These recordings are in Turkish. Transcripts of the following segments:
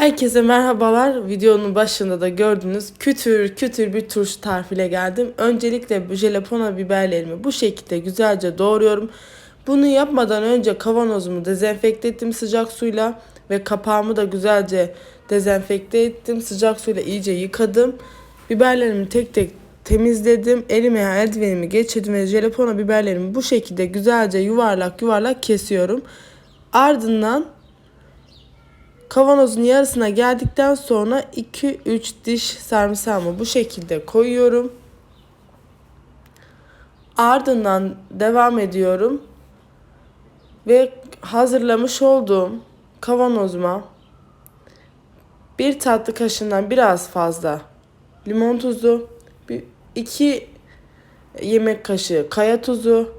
Herkese merhabalar. Videonun başında da gördüğünüz kütür kütür bir turşu tarifiyle geldim. Öncelikle jalapeno biberlerimi bu şekilde güzelce doğruyorum. Bunu yapmadan önce kavanozumu dezenfekte ettim sıcak suyla ve kapağımı da güzelce dezenfekte ettim. Sıcak suyla iyice yıkadım. Biberlerimi tek tek temizledim. Elime eldivenimi geçirdim ve jalapeno biberlerimi bu şekilde güzelce yuvarlak yuvarlak kesiyorum. Ardından Kavanozun yarısına geldikten sonra 2-3 diş sarımsağımı bu şekilde koyuyorum. Ardından devam ediyorum. Ve hazırlamış olduğum kavanozuma bir tatlı kaşığından biraz fazla limon tuzu, 2 yemek kaşığı kaya tuzu,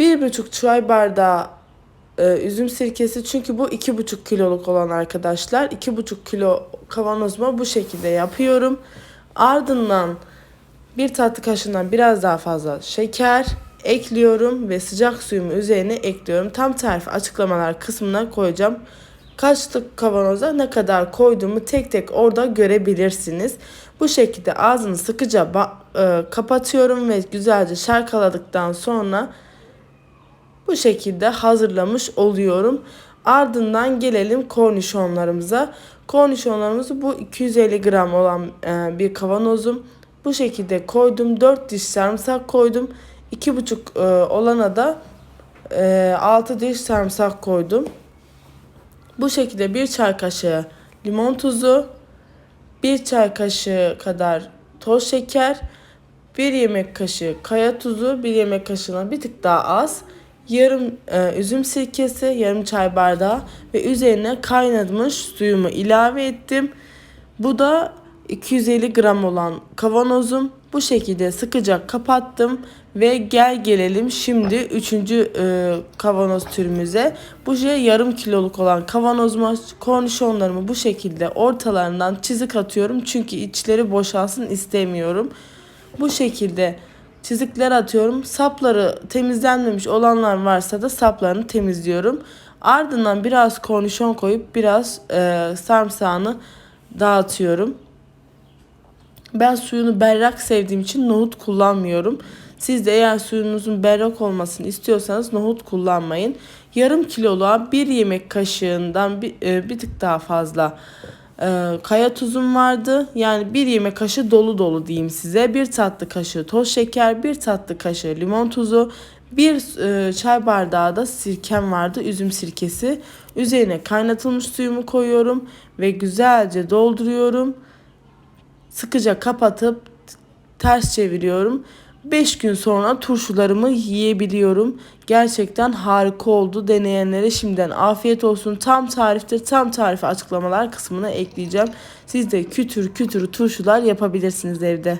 1,5 çay bardağı e, üzüm sirkesi çünkü bu iki buçuk kiloluk olan arkadaşlar iki buçuk kilo kavanozuma bu şekilde yapıyorum. Ardından bir tatlı kaşığından biraz daha fazla şeker ekliyorum ve sıcak suyumu üzerine ekliyorum. Tam tarifi açıklamalar kısmına koyacağım. Kaçlık kavanoza ne kadar koyduğumu tek tek orada görebilirsiniz. Bu şekilde ağzını sıkıca e, kapatıyorum ve güzelce şarkaladıktan sonra bu şekilde hazırlamış oluyorum. Ardından gelelim kornişonlarımıza. Kornişonlarımızı bu 250 gram olan e, bir kavanozum. Bu şekilde koydum. 4 diş sarımsak koydum. 2,5 e, olana da e, 6 diş sarımsak koydum. Bu şekilde bir çay kaşığı limon tuzu, bir çay kaşığı kadar toz şeker, bir yemek kaşığı kaya tuzu, bir yemek kaşığına bir tık daha az yarım e, üzüm sirkesi, yarım çay bardağı ve üzerine kaynatmış suyumu ilave ettim. Bu da 250 gram olan kavanozum. Bu şekilde sıkıca kapattım ve gel gelelim şimdi üçüncü e, kavanoz türümüze. Bu şey yarım kiloluk olan kavanozuma kornişonlarımı bu şekilde ortalarından çizik atıyorum. Çünkü içleri boşalsın istemiyorum. Bu şekilde çizikler atıyorum. Sapları temizlenmemiş olanlar varsa da saplarını temizliyorum. Ardından biraz kornişon koyup biraz e, sarımsağını dağıtıyorum. Ben suyunu berrak sevdiğim için nohut kullanmıyorum. Siz de eğer suyunuzun berrak olmasını istiyorsanız nohut kullanmayın. Yarım kiloluğa bir yemek kaşığından bir, e, bir tık daha fazla e, kaya tuzum vardı. Yani bir yemek kaşığı dolu dolu diyeyim size. Bir tatlı kaşığı toz şeker, bir tatlı kaşığı limon tuzu, bir e, çay bardağı da sirkem vardı. Üzüm sirkesi. Üzerine kaynatılmış suyumu koyuyorum ve güzelce dolduruyorum. Sıkıca kapatıp ters çeviriyorum. 5 gün sonra turşularımı yiyebiliyorum. Gerçekten harika oldu. Deneyenlere şimdiden afiyet olsun. Tam tarifte tam tarifi açıklamalar kısmına ekleyeceğim. Siz de kütür kütür turşular yapabilirsiniz evde.